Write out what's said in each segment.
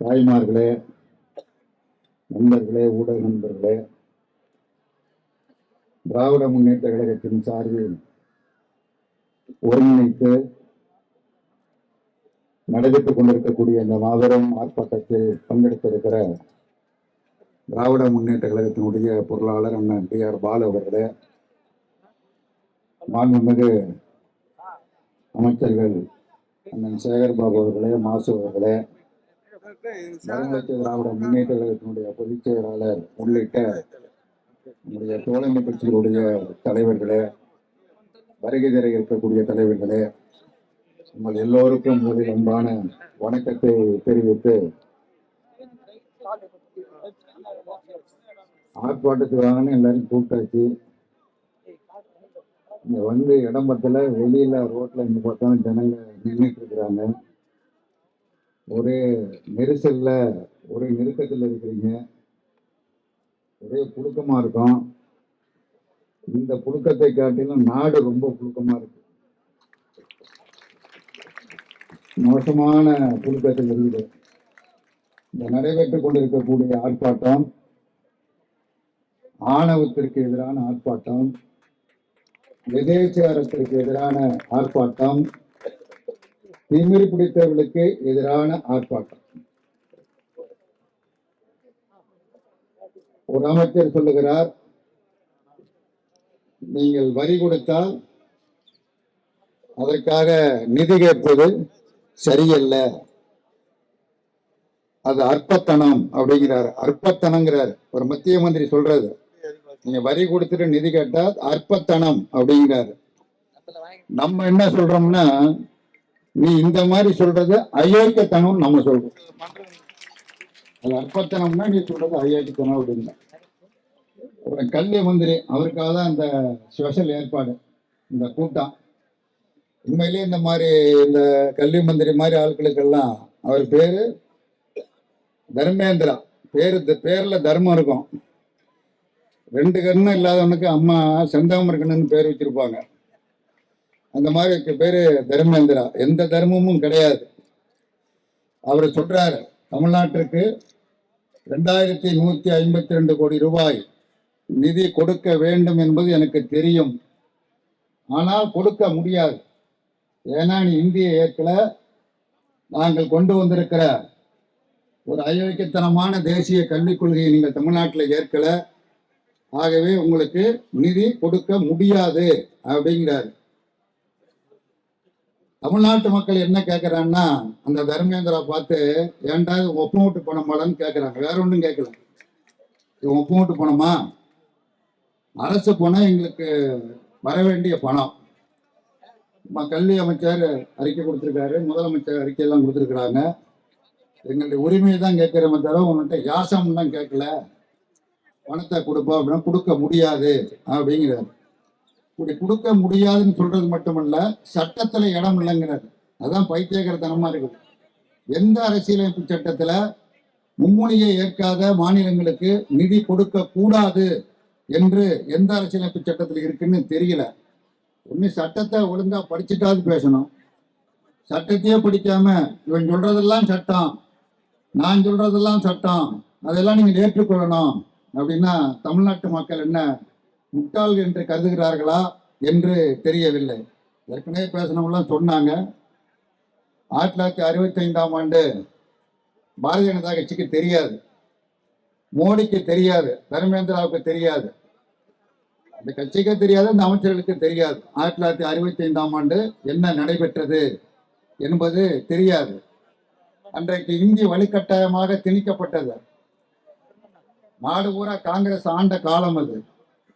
தாய்மார்களே நண்பர்களே ஊடக நண்பர்களே திராவிட முன்னேற்ற கழகத்தின் சார்பில் ஒருங்கிணைத்து நடைபெற்றுக் கொண்டிருக்கக்கூடிய இந்த மாபெரும் ஆர்ப்பாட்டத்தில் பங்கெடுத்திருக்கிற திராவிட முன்னேற்ற கழகத்தினுடைய பொருளாளர் அண்ணன் டி ஆர் பாலு அவர்களே மாண்புமிகு அமைச்சர்கள் அண்ணன் சேகர் பாபு அவர்களே மாசு அவர்களே மறுமலர்ச்சி திராவிட முன்னேற்ற கழகத்தினுடைய பொதுச் செயலாளர் உள்ளிட்ட நம்முடைய தோழமை கட்சிகளுடைய தலைவர்களே வருகை தர இருக்கக்கூடிய தலைவர்களே உங்கள் எல்லோருக்கும் முதலில் அன்பான வணக்கத்தை தெரிவித்து ஆர்ப்பாட்டத்துக்காக எல்லாரும் கூப்பிட்டாச்சு. இங்க வந்து இடம் வெளியில ரோட்ல இங்க பார்த்தாலும் ஜனங்க நின்றுட்டு இருக்கிறாங்க. ஒரே நெரிசலில் ஒரே நெருக்கத்தில் இருக்கிறீங்க. ஒரே புழுக்கமாக இருக்கும். இந்த புழுக்கத்தை காட்டிலும் நாடு ரொம்ப புழுக்கமாக இருக்கு. மோசமான புழுக்கத்தில் இருக்குது இந்த நடைபெற்றுக் கொண்டிருக்கக்கூடிய ஆர்ப்பாட்டம் ஆணவத்திற்கு எதிரான ஆர்ப்பாட்டம் எதேச்சாரத்திற்கு எதிரான ஆர்ப்பாட்டம் திமிர் பிடித்தவர்களுக்கு எதிரான ஆர்ப்பாட்டம். ஒரு அமைச்சர் சொல்லுகிறார் நீங்கள் வரி கொடுத்தால் அதற்காக நிதி கேட்பது சரியல்ல. அது அற்பத்தனம் அப்படிங்கிறார். அற்பத்தனங்கிறார் ஒரு மத்திய மந்திரி சொல்றது. நீங்க வரி கொடுத்துட்டு நிதி கேட்டா அற்பத்தனம் அப்படிங்கிறாரு. நம்ம என்ன சொல்றோம்னா நீ இந்த மாதிரி சொல்றது அயோக்கியத்தனம் நம்ம சொல்றோம். அது அற்பத்தனம்னா நீ சொல்றது அயோக்கியத்தனம் அப்படின்னு. ஒரு கல்வி மந்திரி அவருக்காக தான் அந்த ஸ்பெஷல் ஏற்பாடு இந்த கூட்டம். உண்மையிலேயே இந்த மாதிரி இந்த கல்வி மந்திரி மாதிரி ஆட்களுக்கெல்லாம் அவர் பேரு தர்மேந்திரா. பேரு பேர்ல தர்மம் இருக்கும். ரெண்டு கண்ணும் இல்லாதவனுக்கு அம்மா செந்தாமரக்கண்ணன் பேர் வச்சிருப்பாங்க. அந்த மாதிரி பேர் பேரு தர்மேந்திரா. எந்த தர்மமும் கிடையாது. அவர் சொல்றாரு தமிழ்நாட்டிற்கு ரெண்டாயிரத்தி நூத்தி ஐம்பத்தி ரெண்டு கோடி ரூபாய் நிதி கொடுக்க வேண்டும் என்பது எனக்கு தெரியும். ஆனால் கொடுக்க முடியாது. ஏன்னா இந்திய ஏற்கல நாங்கள் கொண்டு வந்திருக்கிற ஒரு அயோக்கியத்தனமான தேசிய கல்விக் கொள்கையை நீங்கள் தமிழ்நாட்டில் ஏற்கலை. ஆகவே உங்களுக்கு நிதி கொடுக்க முடியாது அப்படிங்கிறாரு. தமிழ்நாட்டு மக்கள் என்ன கேட்கறான்னா அந்த தர்மேந்திரா பார்த்து ஏன்டா இது ஒப்பம் விட்டு பணமாடான்னு கேட்கறாங்க வேற ஒன்றும் கேட்கல இது ஒப்பம் விட்டு போனோமா? அரசு பணம் எங்களுக்கு வர வேண்டிய பணம். கல்வி அமைச்சர் அறிக்கை கொடுத்துருக்காரு. முதலமைச்சர் அறிக்கையெல்லாம் கொடுத்துருக்குறாங்க. எங்களுடைய உரிமையை தான் கேட்குறமே தவிர உன்கிட்ட தான் கேட்கல. பணத்தை கொடுப்போம் அப்படின்னா கொடுக்க முடியாது அப்படிங்கிறாரு. இப்படி கொடுக்க முடியாதுன்னு சொல்றது மட்டுமல்ல சட்டத்துல இடம் இல்லைங்கிறது. அதுதான் பைத்தியகரத்தனமா இருக்குது. எந்த அரசியலமைப்பு சட்டத்துல மும்மொழியை ஏற்காத மாநிலங்களுக்கு நிதி கொடுக்க கூடாது என்று எந்த அரசியலமைப்பு சட்டத்தில் இருக்குன்னு தெரியல. ஒன்று சட்டத்தை ஒழுங்கா படிச்சுட்டாவது பேசணும். சட்டத்தையே படிக்காம இவன் சொல்றதெல்லாம் சட்டம் நான் சொல்றதெல்லாம் சட்டம் அதெல்லாம் நீங்க ஏற்றுக்கொள்ளணும் அப்படின்னா தமிழ்நாட்டு மக்கள் என்ன முட்டாள் என்று கருதுகிறார்களா என்று தெரியவில்லை. ஏற்கனவே பேசினவங்களாம் சொன்னாங்க. ஆயிரத்தி தொள்ளாயிரத்தி அறுபத்தி ஐந்தாம் ஆண்டு பாரதிய ஜனதா கட்சிக்கு தெரியாது. மோடிக்கு தெரியாது. தர்மேந்திராவுக்கு தெரியாது. அந்த கட்சிக்கே தெரியாது அந்த அமைச்சர்களுக்கு தெரியாது. ஆயிரத்தி தொள்ளாயிரத்தி அறுபத்தி ஐந்தாம் ஆண்டு என்ன நடைபெற்றது என்பது தெரியாது. அன்றைக்கு இந்தி வழிகட்டாயமாக திணிக்கப்பட்டது. நாடு பூரா காங்கிரஸ் ஆண்ட காலம் அது.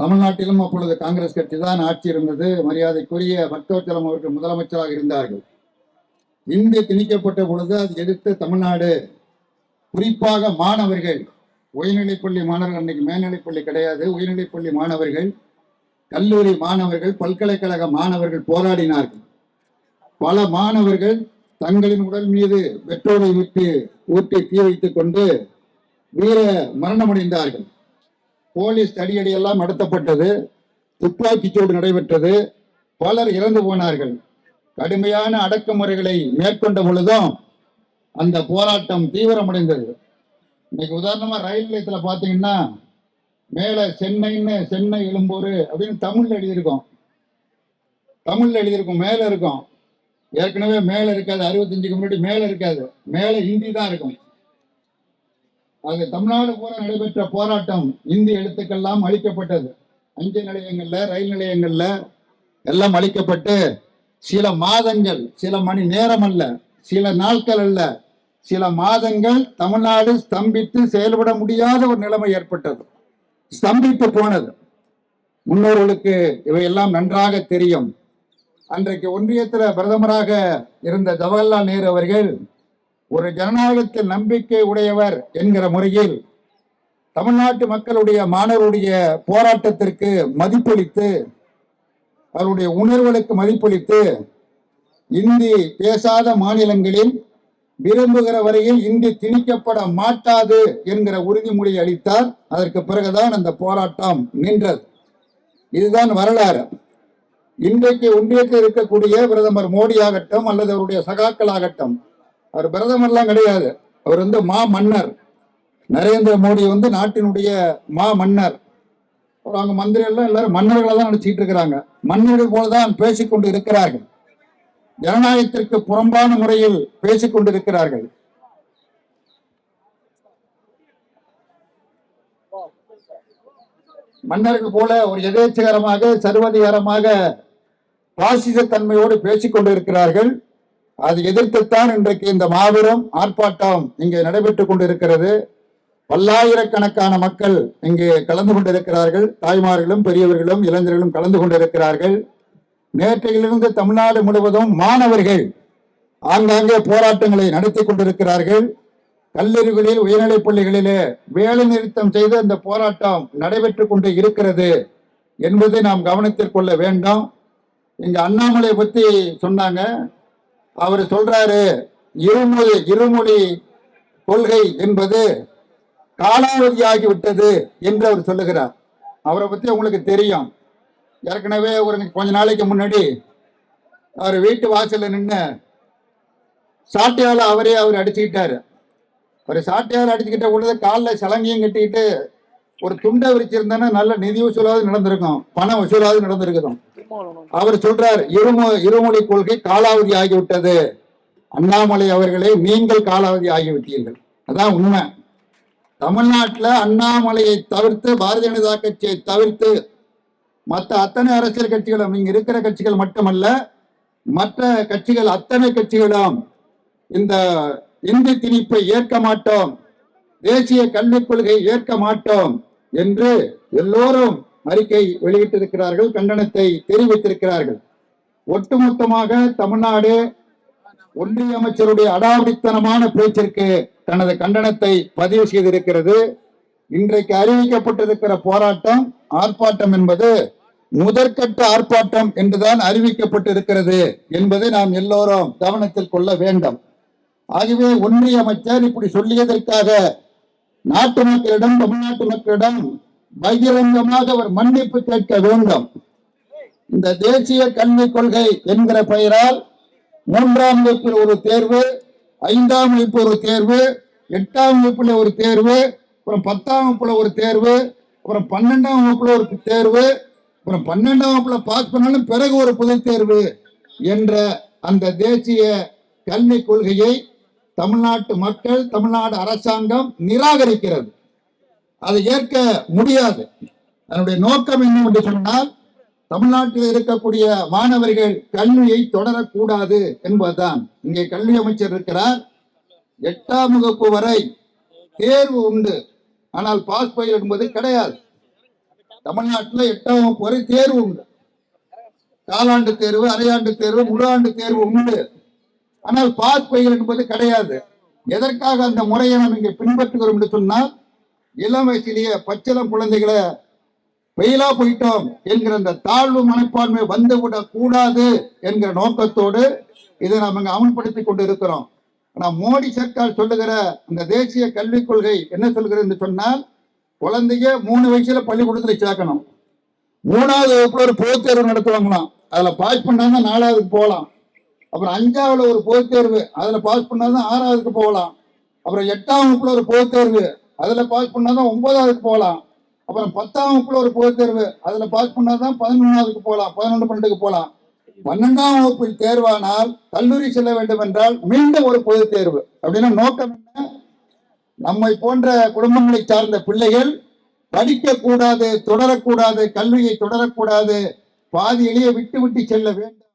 தமிழ்நாட்டிலும் அப்பொழுது காங்கிரஸ் கட்சி தான் ஆட்சி இருந்தது. மரியாதைக்குரிய பக்தவச்சலம் அவர்கள் முதலமைச்சராக இருந்தார்கள். இந்தி திணிக்கப்பட்ட பொழுது அது எதிர்த்து தமிழ்நாடு குறிப்பாக மாணவர்கள் உயர்நிலைப்பள்ளி மாணவர்கள் அன்னைக்கு மேல்நிலைப்பள்ளி கிடையாது உயர்நிலைப்பள்ளி மாணவர்கள் கல்லூரி மாணவர்கள் பல்கலைக்கழக மாணவர்கள் போராடினார்கள். பல மாணவர்கள் தங்களின் உடல் மீது பெட்ரோலை விட்டு ஊற்றி தீ வைத்துக் கொண்டு வீர மரணமடைந்தார்கள். போலீஸ் தடியடி எல்லாம் நடத்தப்பட்டது. துப்பாக்கிச்சூடு நடைபெற்றது. பலர் இறந்து போனார்கள். கடுமையான அடக்குமுறைகளை மேற்கொண்ட பொழுதும் அந்த போராட்டம் தீவிரமடைந்தது. இன்னைக்கு உதாரணமா ரயில் நிலையத்துல பாத்தீங்கன்னா மேல சென்னைன்னு சென்னை எழும்பூர் அப்படின்னு தமிழ்ல எழுதியிருக்கோம். தமிழ்ல எழுதியிருக்கும். மேல இருக்கும். ஏற்கனவே மேல இருக்காது. அறுபத்தஞ்சுக்கு முன்னாடி மேல இருக்காது. மேல ஹிந்தி தான் இருக்கும். அது தமிழ்நாடு பூரா நடைபெற்ற போராட்டம் இந்தி எழுத்துக்கெல்லாம் அழிக்கப்பட்டது. அஞ்சல் நிலையங்கள்ல ரயில் நிலையங்கள்ல எல்லாம் அழிக்கப்பட்டு சில மாதங்கள் சில மணி நேரம் அல்ல சில நாட்கள் அல்ல சில மாதங்கள் தமிழ்நாடு ஸ்தம்பித்து செயல்பட முடியாத ஒரு நிலைமை ஏற்பட்டது. ஸ்தம்பித்து போனது. முன்னோர்களுக்கு இவையெல்லாம் நன்றாக தெரியும். அன்றைக்கு ஒன்றியத்தில் பிரதமராக இருந்த ஜவஹர்லால் நேரு அவர்கள் ஒரு ஜனநாயகத்தில் நம்பிக்கை உடையவர் என்கிற முறையில் தமிழ்நாட்டு மக்களுடைய மாணவருடைய போராட்டத்திற்கு மதிப்பளித்து அவருடைய உணர்வுகளுக்கு மதிப்பளித்து இந்தி பேசாத மாநிலங்களில் விரும்புகிற வரையில் இந்தி திணிக்கப்பட மாட்டாது என்கிற உறுதிமொழி அளித்தார். அதற்கு பிறகுதான் அந்த போராட்டம் நின்றது. இதுதான் வரலாறு. இன்றைக்கு ஒன்றியத்தில் இருக்கக்கூடிய பிரதமர் மோடி ஆகட்டும் அல்லது அவருடைய சகாக்கள் ஆகட்டும் அவர் பிரதமர்லாம் கிடையாது. அவர் வந்து மா மன்னர். நரேந்திர மோடி வந்து நாட்டினுடைய மா மன்னர். அவர் அவங்க மந்திரி எல்லாம் எல்லாரும் மன்னர்களை தான் நினைச்சிட்டு இருக்கிறாங்க. மன்னர்கள் போலதான் பேசிக்கொண்டு இருக்கிறார்கள். ஜனநாயகத்திற்கு புறம்பான முறையில் பேசிக்கொண்டு இருக்கிறார்கள். மன்னர்கள் போல ஒரு எதேச்சகரமாக சர்வதிகாரமாக பாசிச தன்மையோடு பேசிக்கொண்டு இருக்கிறார்கள். அது எதிர்த்துத்தான் இன்றைக்கு இந்த மாபெரும் ஆர்ப்பாட்டம் இங்கே நடைபெற்றுக் கொண்டிருக்கிறது. பல்லாயிரக்கணக்கான மக்கள் இங்கே கலந்து கொண்டிருக்கிறார்கள். தாய்மார்களும் பெரியவர்களும் இளைஞர்களும் கலந்து கொண்டிருக்கிறார்கள். நேற்றையிலிருந்து தமிழ்நாடு முழுவதும் மாணவர்கள் ஆங்காங்கே போராட்டங்களை நடத்தி கொண்டிருக்கிறார்கள். கல்லூரிகளில் உயர்நிலைப் பள்ளிகளிலே வேலை நிறுத்தம் செய்து அந்த போராட்டம் நடைபெற்றுக் கொண்டு இருக்கிறது என்பதை நாம் கவனத்தில் கொள்ள வேண்டும். இங்க அண்ணாமலை பத்தி சொன்னாங்க. அவர் சொல்றாரு இருமொழி இருமொழி கொள்கை என்பது காலாவதியாகிவிட்டது என்று அவர் சொல்லுகிறார். அவரை பத்தி உங்களுக்கு தெரியும். ஏற்கனவே ஒரு கொஞ்ச நாளைக்கு முன்னாடி அவர் வீட்டு வாசல்ல நின்று சாட்டையால அவரே அவர் அடிச்சுக்கிட்டாரு. ஒரு சாட்டையால் அடிச்சுக்கிட்ட உள்ளது காலில் சலங்கையும் கட்டிக்கிட்டு ஒரு துண்டை விரிச்சிருந்தானா நல்ல நிதி வசூலாவது நடந்திருக்கும் பண வசூலாவது நடந்திருக்கும் அவர் சொல்றார் இருமொ இருமொழி கொள்கை காலாவதி ஆகிவிட்டது. அண்ணாமலை அவர்களே நீங்கள் காலாவதி ஆகிவிட்டீர்கள். அதான் உண்மை. தமிழ்நாட்டில் அண்ணாமலையை தவிர்த்து பாரதிய ஜனதா கட்சியை தவிர்த்து மற்ற அத்தனை அரசியல் கட்சிகளும் இங்க இருக்கிற கட்சிகள் மட்டுமல்ல மற்ற கட்சிகள் அத்தனை கட்சிகளும் இந்த இந்தி திணிப்பை ஏற்க மாட்டோம். தேசிய கல்விக் கொள்கை ஏற்க மாட்டோம். என்று எல்லோரும் அறிக்கை வெளியிட்டிருக்கிறார்கள் கண்டனத்தை தெரிவித்திருக்கிறார்கள். ஒட்டுமொத்தமாக தமிழ்நாடு ஒன்றிய அமைச்சருடைய அடாவடித்தனமான பேச்சிற்கு தனது கண்டனத்தை பதிவு செய்திருக்கிறது. இன்றைக்கு அறிவிக்கப்பட்டிருக்கிற போராட்டம் ஆர்ப்பாட்டம் என்பது முதற்கட்ட ஆர்ப்பாட்டம் என்றுதான் அறிவிக்கப்பட்டிருக்கிறது என்பதை நாம் எல்லோரும் கவனத்தில் கொள்ள வேண்டும். ஆகவே ஒன்றிய அமைச்சர் இப்படி சொல்லியதற்காக நாட்டு மக்களிடம் தமிழ்நாட்டு மக்களிடம் பகிரங்கமாக அவர் மன்னிப்பு கேட்க வேண்டும். இந்த தேசிய கல்விக் கொள்கை என்கிற பெயரால் மூன்றாம் வகுப்பில் ஒரு தேர்வு ஐந்தாம் வகுப்பு ஒரு தேர்வு எட்டாம் வகுப்புல ஒரு தேர்வு அப்புறம் பத்தாம் வகுப்புல ஒரு தேர்வு அப்புறம் பன்னெண்டாம் வகுப்புல ஒரு தேர்வு அப்புறம் பன்னெண்டாம் வகுப்புல பாஸ் பண்ணாலும் பிறகு ஒரு பொது தேர்வு என்ற அந்த தேசிய கல்விக் கொள்கையை தமிழ்நாட்டு மக்கள் தமிழ்நாடு அரசாங்கம் நிராகரிக்கிறது. அதை ஏற்க முடியாது. அதனுடைய நோக்கம் என்ன என்று சொன்னால் தமிழ்நாட்டில் இருக்கக்கூடிய மாணவர்கள் கல்வியை தொடரக்கூடாது என்பதுதான். இங்கே கல்வி அமைச்சர் இருக்கிறார். எட்டாம் வகுப்பு வரை தேர்வு உண்டு. ஆனால் பாஸ் பயில் என்பது கிடையாது. தமிழ்நாட்டில் எட்டாம் வகுப்பு வரை தேர்வு உண்டு. காலாண்டு தேர்வு அரையாண்டு தேர்வு முழு ஆண்டு தேர்வு உண்டு. ஆனால் பாஸ் என்பது கிடையாது. எதற்காக அந்த முறையை நாம் இங்கே பின்பற்றுகிறோம் என்று சொன்னால் இளம் வயசிலேயே பச்சிளம் குழந்தைகளை வெயிலா போயிட்டோம் என்கிற அந்த தாழ்வு மனப்பான்மை வந்துவிடக் கூடாது என்கிற நோக்கத்தோடு இதை நாம் இங்கே அமல்படுத்திக் கொண்டு இருக்கிறோம் ஆனால் மோடி சர்க்கார் சொல்லுகிற அந்த தேசிய கல்விக் கொள்கை என்ன சொல்கிறது என்று சொன்னால் குழந்தைய மூணு வயசுல பள்ளிக்கூடத்துல சேர்க்கணும். மூணாவது வகுப்புல ஒரு பொதுத் தேர்வு நடத்துவாங்களாம். அதுல பாஸ் பண்ணாங்கன்னா நாலாவதுக்கு போகலாம். அப்புறம் அஞ்சாவில் ஒரு பொதுத் தேர்வு. அதுல பாஸ் பண்ணாதான் ஆறாவதுக்கு போகலாம். அப்புறம் எட்டாம் வகுப்புல ஒரு பொதுத் தேர்வு. அதுல பாஸ் பண்ணாதான் ஒன்பதாவதுக்கு போகலாம். அப்புறம் பத்தாம் வகுப்புல ஒரு பொதுத் தேர்வு. அதுல பாஸ் பண்ணாதான் பதினொன்றாவதுக்கு போகலாம். பதினொன்று பன்னெண்டுக்கு போகலாம். பன்னெண்டாம் வகுப்பில் தேர்வானால் கல்லூரி செல்ல வேண்டும் என்றால் மீண்டும் ஒரு பொது தேர்வு. அப்படின்னா நோக்கம் என்ன? நம்மை போன்ற குடும்பங்களை சார்ந்த பிள்ளைகள் படிக்கக்கூடாது தொடரக்கூடாது கல்வியை தொடரக்கூடாது பாதியிலேயே விட்டு விட்டு செல்ல வேண்டும்.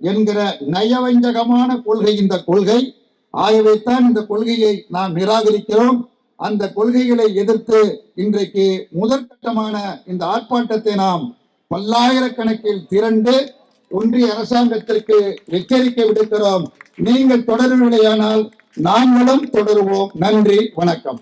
என்கிற நயவஞ்சகமான கொள்கை இந்த கொள்கை. ஆகவேத்தான் இந்த கொள்கையை நாம் நிராகரிக்கிறோம். அந்த கொள்கைகளை எதிர்த்து இன்றைக்கு முதற்கட்டமான இந்த ஆர்ப்பாட்டத்தை நாம் பல்லாயிரக்கணக்கில் திரண்டு ஒன்றிய அரசாங்கத்திற்கு எச்சரிக்கை விடுக்கிறோம். நீங்கள் தொடரவில்லையானால் நாங்களும் தொடருவோம். நன்றி வணக்கம்.